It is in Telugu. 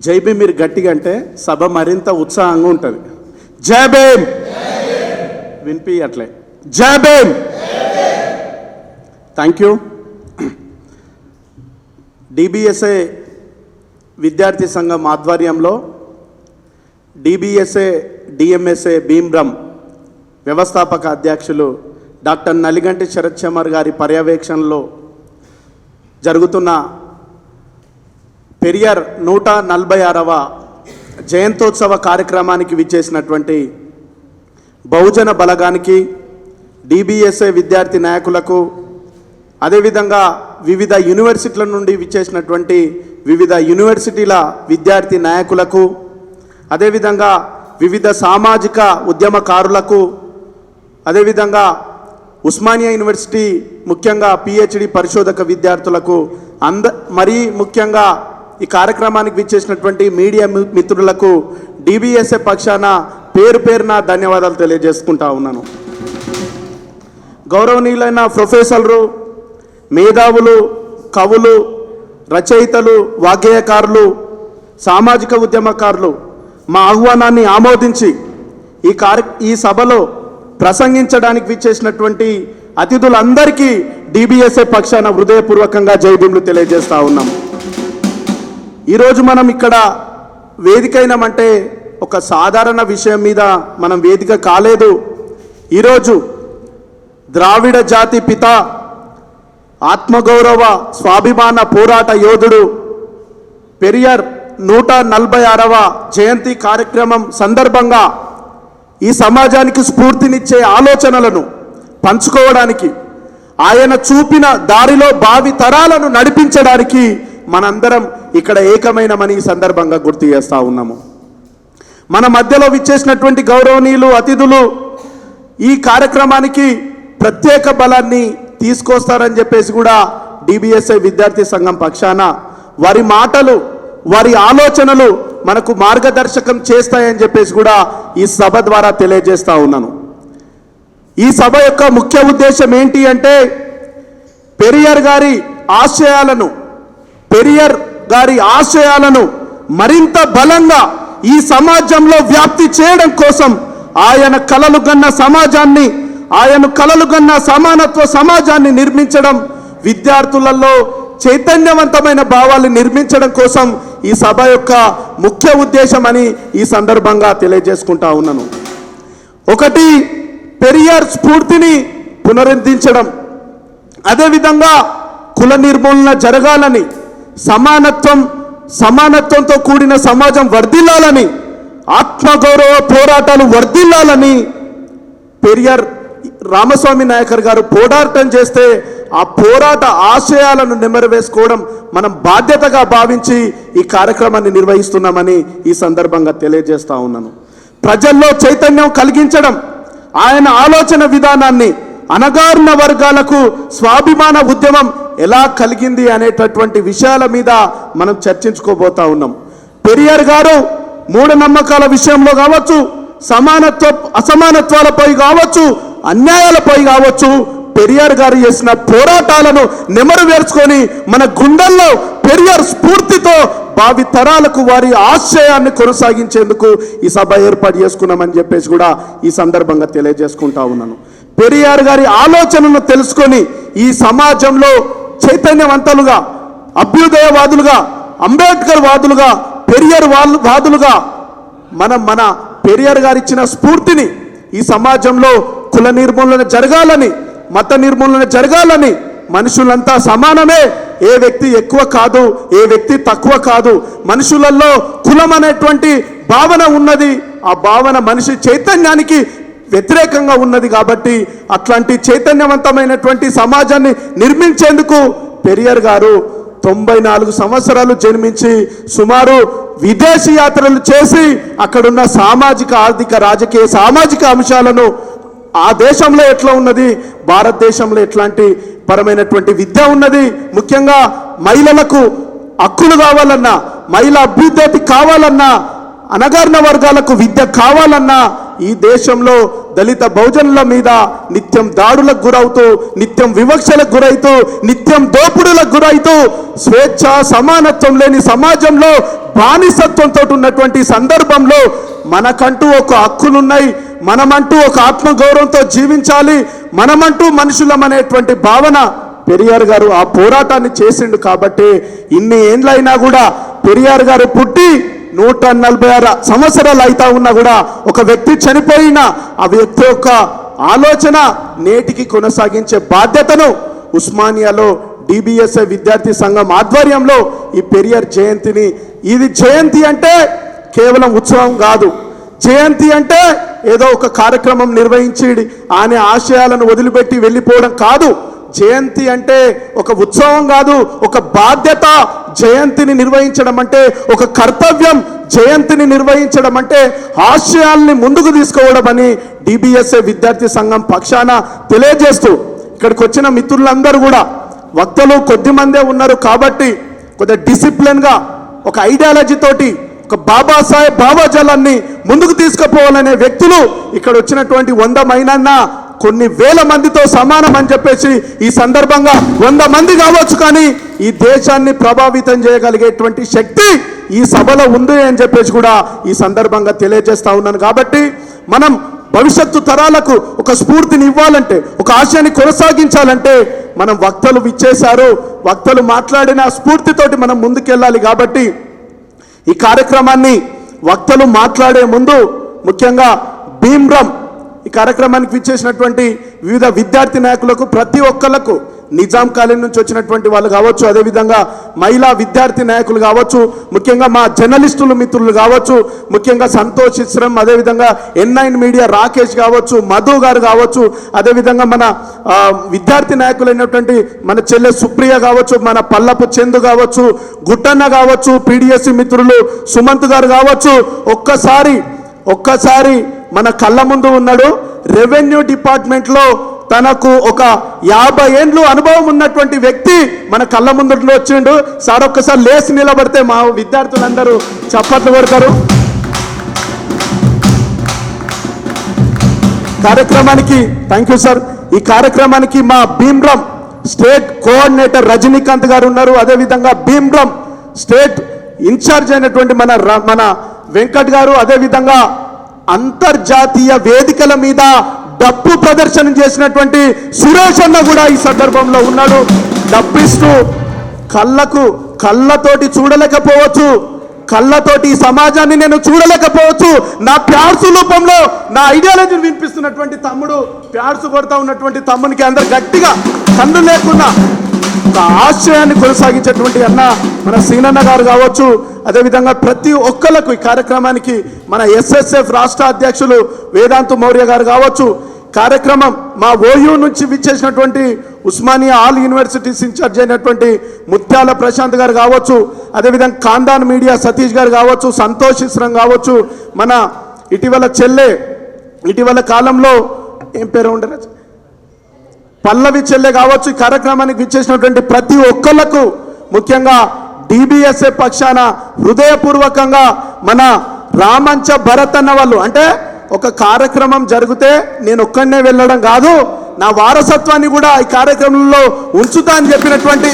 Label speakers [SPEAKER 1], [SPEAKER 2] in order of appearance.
[SPEAKER 1] జైబీ మీరు గట్టిగా అంటే సభ మరింత ఉత్సాహంగా ఉంటుంది. జై భీమ్! వినిపించట్లే జై భీమ్! థ్యాంక్ యూ డిబిఎస్ఏ విద్యార్థి సంఘం ఆధ్వర్యంలో డిబిఎస్ఏ డిఎంఎస్ఏ భీమ్రమ్ వ్యవస్థాపక అధ్యక్షులు డాక్టర్ నలిగంటి శరత్ చమర్ గారి పర్యవేక్షణలో జరుగుతున్న పెరియార్ నూట నలభై ఆరవ జయంతోత్సవ కార్యక్రమానికి విచ్చేసినటువంటి బహుజన బలగానికి డిబిఎస్ఏ విద్యార్థి నాయకులకు అదేవిధంగా వివిధ యూనివర్సిటీల నుండి విచ్చేసినటువంటి వివిధ యూనివర్సిటీల విద్యార్థి నాయకులకు అదేవిధంగా వివిధ సామాజిక ఉద్యమకారులకు అదేవిధంగా ఉస్మానియా యూనివర్సిటీ ముఖ్యంగా పిహెచ్డి పరిశోధక విద్యార్థులకు అంద మరీ ముఖ్యంగా ఈ కార్యక్రమానికి విచ్చేసినటువంటి మీడియా మిత్రులకు డిబిఎస్ఏ పక్షాన పేరు పేరున ధన్యవాదాలు తెలియజేసుకుంటా ఉన్నాను. గౌరవనీయులైన ప్రొఫెసర్లు మేధావులు కవులు రచయితలు వాగ్గేయకారులు సామాజిక ఉద్యమకారులు మా ఆహ్వానాన్ని ఆమోదించి ఈ కార్య ఈ సభలో ప్రసంగించడానికి విచ్చేసినటువంటి అతిథులందరికీ డిబిఎస్ఏ పక్షాన హృదయపూర్వకంగా జైభీములు తెలియజేస్తా ఉన్నాం. ఈరోజు మనం ఇక్కడ వేదికైనామంటే ఒక సాధారణ విషయం మీద మనం వేదిక కాలేదు. ఈరోజు ద్రావిడ జాతి పిత ఆత్మగౌరవ స్వాభిమాన పోరాట యోధుడు పెరియర్ నూట నలభై ఆరవ జయంతి కార్యక్రమం సందర్భంగా ఈ సమాజానికి స్ఫూర్తినిచ్చే ఆలోచనలను పంచుకోవడానికి ఆయన చూపిన దారిలో భావి తరాలను నడిపించడానికి మనందరం ఇక్కడ ఏకమైనమని ఈ సందర్భంగా గుర్తు చేస్తా ఉన్నాము. మన మధ్యలో విచ్చేసినటువంటి గౌరవనీయులు అతిథులు ఈ కార్యక్రమానికి ప్రత్యేక బలాన్ని తీసుకొస్తారని చెప్పేసి కూడా డిబిఎస్ఐ విద్యార్థి సంఘం పక్షాన వారి మాటలు వారి ఆలోచనలు మనకు మార్గదర్శకం చేస్తాయని చెప్పేసి కూడా ఈ సభ ద్వారా తెలియజేస్తూ ఉన్నాను. ఈ సభ యొక్క ముఖ్య ఉద్దేశం ఏంటి అంటే పెరియర్ గారి ఆశయాలను పెరియర్ గారి ఆశయాలను మరింత బలంగా ఈ సమాజంలో వ్యాప్తి చేయడం కోసం ఆయన కలలు గన్న సమాజాన్ని ఆయన కలలు గన్న సమానత్వ సమాజాన్ని నిర్మించడం విద్యార్థులలో చైతన్యవంతమైన భావాలు నిర్మించడం కోసం ఈ సభ యొక్క ముఖ్య ఉద్దేశం అని ఈ సందర్భంగా తెలియజేసుకుంటా ఉన్నాను. ఒకటి పెరియార్ స్ఫూర్తిని పునరుద్ధరించడం. అదేవిధంగా కుల నిర్మూలన జరగాలని సమానత్వం సమానత్వంతో కూడిన సమాజం వర్ధిల్లాలని ఆత్మగౌరవ పోరాటాలు వర్ధిల్లాలని పెరియార్ రామస్వామి నాయకర్ గారు పోరాటం చేస్తే ఆ పోరాట ఆశయాలను నెమరవేసుకోవడం మనం బాధ్యతగా భావించి ఈ కార్యక్రమాన్ని నిర్వహిస్తున్నామని ఈ సందర్భంగా తెలియజేస్తా ఉన్నాను. ప్రజల్లో చైతన్యం కలిగించడం ఆయన ఆలోచన విధానాన్ని అనగారిన వర్గాలకు స్వాభిమాన ఉద్యమం ఎలా కలిగింది అనేటటువంటి విషయాల మీద మనం చర్చించుకోబోతా ఉన్నాం. పెరియార్ గారు మూఢనమ్మకాల విషయంలో కావచ్చు సమానత్వ అసమానత్వాలపై కావచ్చు అన్యాయాలపై కావచ్చు పెరియార్ గారు చేసిన పోరాటాలను నెమరు వేర్చుకొని మన గుండెల్లో పెరియార్ స్ఫూర్తితో భావి తరాలకు వారి ఆశయాన్ని కొనసాగించేందుకు ఈ సభ ఏర్పాటు చేసుకున్నామని చెప్పేసి కూడా ఈ సందర్భంగా తెలియజేసుకుంటా ఉన్నాను. పెరియార్ గారి ఆలోచనను తెలుసుకొని ఈ సమాజంలో చైతన్యవంతులుగా అభ్యుదయవాదులుగా అంబేద్కర్ వాదులుగా పెరియర్ వాళ్ళు వాదులుగా మనం మన పెరియర్ గారు ఇచ్చిన స్ఫూర్తిని ఈ సమాజంలో కుల నిర్మూలన జరగాలని మత నిర్మూలన జరగాలని మనుషులంతా సమానమే. ఏ వ్యక్తి ఎక్కువ కాదు ఏ వ్యక్తి తక్కువ కాదు. మనుషులలో కులం అనేటువంటి భావన ఉన్నది. ఆ భావన మనిషి చైతన్యానికి వ్యతిరేకంగా ఉన్నది కాబట్టి అట్లాంటి చైతన్యవంతమైనటువంటి సమాజాన్ని నిర్మించేందుకు పెరియర్ గారు తొంభై నాలుగు సంవత్సరాలు జన్మించి సుమారు విదేశీ యాత్రలు చేసి అక్కడున్న సామాజిక ఆర్థిక రాజకీయ సామాజిక అంశాలను ఆ దేశంలో ఎట్లా ఉన్నది భారతదేశంలో ఎట్లాంటి పరమైనటువంటి విద్య ఉన్నది ముఖ్యంగా మహిళలకు హక్కులు కావాలన్నా మహిళ అభ్యున్నతి కావాలన్నా అనగారిన వర్గాలకు విద్య కావాలన్నా ఈ దేశంలో దళిత బహుజనుల మీద నిత్యం దాడులకు గురవుతూ నిత్యం వివక్షలకు గురవుతూ నిత్యం దోపుడులకు గురవుతూ స్వేచ్ఛ సమానత్వం లేని సమాజంలో బానిసత్వంతో ఉన్నటువంటి సందర్భంలో మనకంటూ ఒక హక్కులున్నాయి. మనమంటూ ఒక ఆత్మగౌరవంతో జీవించాలి. మనమంటూ మనుషులం అనేటువంటి భావన పెరియార్ గారు ఆ పోరాటాన్ని చేసిండు కాబట్టి ఇన్ని ఏండ్లైనా కూడా పెరియార్ గారు పుట్టి నూట నలభై ఆరు సంవత్సరాలు అవుతా ఉన్నా కూడా ఒక వ్యక్తి చనిపోయిన ఆ వ్యక్తి యొక్క ఆలోచన నేటికి కొనసాగించే బాధ్యతను ఉస్మానియాలో డిబిఎస్ఏ విద్యార్థి సంఘం ఆధ్వర్యంలో ఈ పెరియర్ జయంతిని. ఇది జయంతి అంటే కేవలం ఉత్సవం కాదు. జయంతి అంటే ఏదో ఒక కార్యక్రమం నిర్వహించి అనే ఆశయాలను వదిలిపెట్టి వెళ్ళిపోవడం కాదు. జయంతి అంటే ఒక ఉత్సవం కాదు ఒక బాధ్యత జయంతిని నిర్వహించడం అంటే ఒక కర్తవ్యం. జయంతిని నిర్వహించడం అంటే ఆశయాల్ని ముందుకు తీసుకోవడం అని డిబిఎస్ఏ విద్యార్థి సంఘం పక్షాన తెలియజేస్తూ ఇక్కడికి వచ్చిన మిత్రులందరూ కూడా వక్తలు కొద్ది మందే ఉన్నారు కాబట్టి కొద్దిగా డిసిప్లిన్గా ఒక ఐడియాలజీ తోటి ఒక బాబాసాహెబ్ బాబాజలాన్ని ముందుకు తీసుకుపోవాలనే వ్యక్తులు ఇక్కడ వచ్చినటువంటి వంద మైనన్న కొన్ని వేల మందితో సమానం అని చెప్పేసి ఈ సందర్భంగా వంద మంది కావచ్చు కానీ ఈ దేశాన్ని ప్రభావితం చేయగలిగేటువంటి శక్తి ఈ సభలో ఉంది అని చెప్పేసి కూడా ఈ సందర్భంగా తెలియజేస్తా ఉన్నాను. కాబట్టి మనం భవిష్యత్తు తరాలకు ఒక స్ఫూర్తిని ఇవ్వాలంటే ఒక ఆశయాన్ని కొనసాగించాలంటే మనం వక్తలు విచ్చేశారు వక్తలు మాట్లాడిన స్ఫూర్తితోటి మనం ముందుకెళ్ళాలి కాబట్టి ఈ కార్యక్రమాన్ని వక్తలు మాట్లాడే ముందు ముఖ్యంగా భీమ్రమ్ ఈ కార్యక్రమానికి విచ్చేసినటువంటి వివిధ విద్యార్థి నాయకులకు ప్రతి ఒక్కళ్ళకు నిజాం కాలేజ్ నుంచి వచ్చినటువంటి వాళ్ళు కావచ్చు అదేవిధంగా మహిళా విద్యార్థి నాయకులు కావచ్చు ముఖ్యంగా మా జర్నలిస్టులు మిత్రులు కావచ్చు ముఖ్యంగా సంతోష్ ఇస్రం అదేవిధంగా ఎన్ నైన్ మీడియా రాకేష్ కావచ్చు మధు గారు కావచ్చు అదేవిధంగా మన విద్యార్థి విద్యార్థి నాయకులైనటువంటి మన చెల్లె సుప్రియ కావచ్చు మన పల్లపు చందు కావచ్చు గుట్టన్న కావచ్చు పీడిఎస్సి మిత్రులు సుమంత్ గారు కావచ్చు ఒక్కసారి ఒక్కసారి మన కళ్ళ ముందు ఉన్నాడు. రెవెన్యూ డిపార్ట్మెంట్లో తనకు ఒక యాభై ఏండ్లు అనుభవం ఉన్నటువంటి వ్యక్తి మన కళ్ళ ముందులో వచ్చిండు. సార్ ఒక్కసారి లేచి నిలబడితే మా విద్యార్థులందరూ చప్పట్లు కొడతారు. కార్యక్రమానికి థ్యాంక్ యూ సార్ ఈ కార్యక్రమానికి మా భీమ్రమ్ స్టేట్ కోఆర్డినేటర్ రజనీకాంత్ గారు ఉన్నారు. అదేవిధంగా భీమ్రమ్ స్టేట్ ఇన్ఛార్జ్ అయినటువంటి మన మన వెంకట్ గారు అదేవిధంగా అంతర్జాతీయ వేదికల మీద డప్పు ప్రదర్శన చేసినటువంటి సురేష్ అన్న కూడా ఈ సందర్భంలో ఉన్నాడు. డప్పిస్తూ కళ్ళకు కళ్ళతోటి చూడలేకపోవచ్చు. కళ్ళతోటి ఈ సమాజాన్ని నేను చూడలేకపోవచ్చు. నా ప్యాడ్స్ రూపంలో నా ఐడియాలజీని వినిపిస్తున్నటువంటి తమ్ముడు ప్యాడ్స్ కొడతా ఉన్నటువంటి తమ్మునికి అందరు గట్టిగా కన్ను లేకుండా ఒక కొనసాగించేటువంటి అన్న మన సీనన్న గారు కావచ్చు అదేవిధంగా ప్రతి ఒక్కళ్ళకు ఈ కార్యక్రమానికి మన ఎస్ఎస్ఎఫ్ రాష్ట్ర అధ్యక్షులు వేదాంత మౌర్య గారు కావచ్చు. కార్యక్రమం మా ఓయూ నుంచి విచ్చేసినటువంటి ఉస్మానియా ఆల్ యూనివర్సిటీస్ ఇన్ఛార్జ్ అయినటువంటి ముత్యాల ప్రశాంత్ గారు కావచ్చు. అదేవిధంగా ఖాందాన్ మీడియా సతీష్ గారు కావచ్చు సంతోష్ ఇస్రం కావచ్చు. మన ఇటీవల చెల్లె ఇటీవల కాలంలో ఏం పేరు ఉండరు? పల్లవి చెల్లె కావచ్చు. ఈ కార్యక్రమానికి విచ్చేసినటువంటి ప్రతి ఒక్కళ్ళకు ముఖ్యంగా టీబీఎస్ఏ పక్షాన హృదయపూర్వకంగా మన రామంచ భరత్ అన్న వాళ్ళు అంటే ఒక కార్యక్రమం జరిగితే నేను ఒక్కడనే వెళ్ళడం కాదు నా వారసత్వాన్ని కూడా ఈ కార్యక్రమంలో ఉంచుతా అని చెప్పినటువంటి